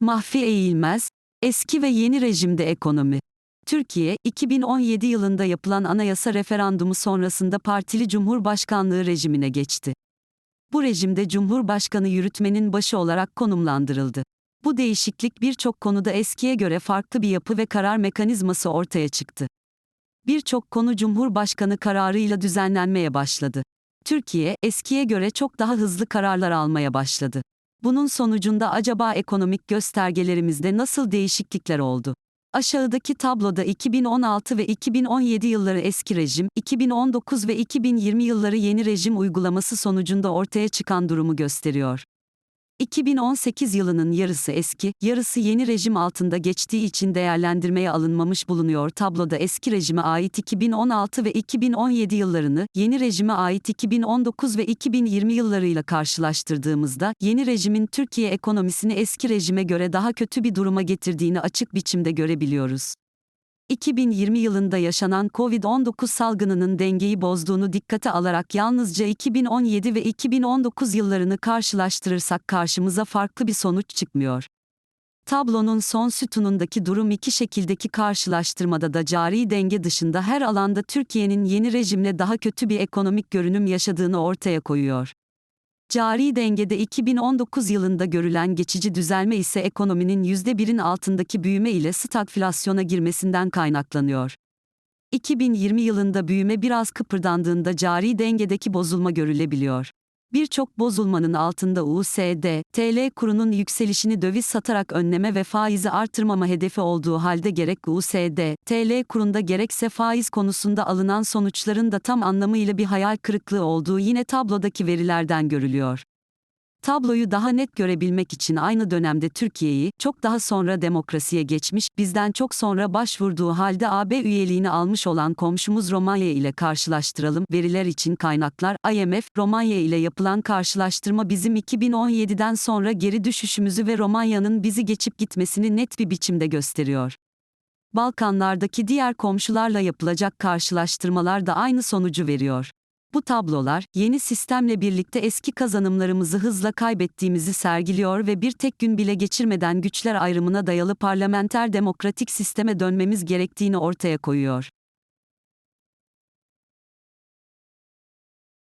Mahfi Eğilmez, eski ve yeni rejimde ekonomi. Türkiye, 2017 yılında yapılan anayasa referandumu sonrasında partili cumhurbaşkanlığı rejimine geçti. Bu rejimde cumhurbaşkanı yürütmenin başı olarak konumlandırıldı. Bu değişiklik birçok konuda eskiye göre farklı bir yapı ve karar mekanizması ortaya çıktı. Birçok konu Cumhurbaşkanı kararıyla düzenlenmeye başladı. Türkiye, eskiye göre çok daha hızlı kararlar almaya başladı. Bunun sonucunda acaba ekonomik göstergelerimizde nasıl değişiklikler oldu? Aşağıdaki tabloda 2016 ve 2017 yılları eski rejim, 2019 ve 2020 yılları yeni rejim uygulaması sonucunda ortaya çıkan durumu gösteriyor. 2018 yılının yarısı eski, yarısı yeni rejim altında geçtiği için değerlendirmeye alınmamış bulunuyor. Tabloda eski rejime ait 2016 ve 2017 yıllarını, yeni rejime ait 2019 ve 2020 yıllarıyla karşılaştırdığımızda, yeni rejimin Türkiye ekonomisini eski rejime göre daha kötü bir duruma getirdiğini açık biçimde görebiliyoruz. 2020 yılında yaşanan COVID-19 salgınının dengeyi bozduğunu dikkate alarak yalnızca 2017 ve 2019 yıllarını karşılaştırırsak karşımıza farklı bir sonuç çıkmıyor. Tablonun son sütunundaki durum iki şekildeki karşılaştırmada da cari denge dışında her alanda Türkiye'nin yeni rejimle daha kötü bir ekonomik görünüm yaşadığını ortaya koyuyor. Cari dengede 2019 yılında görülen geçici düzelme ise ekonominin %1'in altındaki büyüme ile stagflasyona girmesinden kaynaklanıyor. 2020 yılında büyüme biraz kıpırdandığında cari dengedeki bozulma görülebiliyor. Birçok bozulmanın altında USD, TL kurunun yükselişini döviz satarak önleme ve faizi artırmama hedefi olduğu halde gerek USD, TL kurunda gerekse faiz konusunda alınan sonuçların da tam anlamıyla bir hayal kırıklığı olduğu yine tablodaki verilerden görülüyor. Tabloyu daha net görebilmek için aynı dönemde Türkiye'yi, çok daha sonra demokrasiye geçmiş, bizden çok sonra başvurduğu halde AB üyeliğini almış olan komşumuz Romanya ile karşılaştıralım. Veriler için kaynaklar, IMF, Romanya ile yapılan karşılaştırma bizim 2017'den sonra geri düşüşümüzü ve Romanya'nın bizi geçip gitmesini net bir biçimde gösteriyor. Balkanlardaki diğer komşularla yapılacak karşılaştırmalar da aynı sonucu veriyor. Bu tablolar, yeni sistemle birlikte eski kazanımlarımızı hızla kaybettiğimizi sergiliyor ve bir tek gün bile geçirmeden güçler ayrımına dayalı parlamenter demokratik sisteme dönmemiz gerektiğini ortaya koyuyor.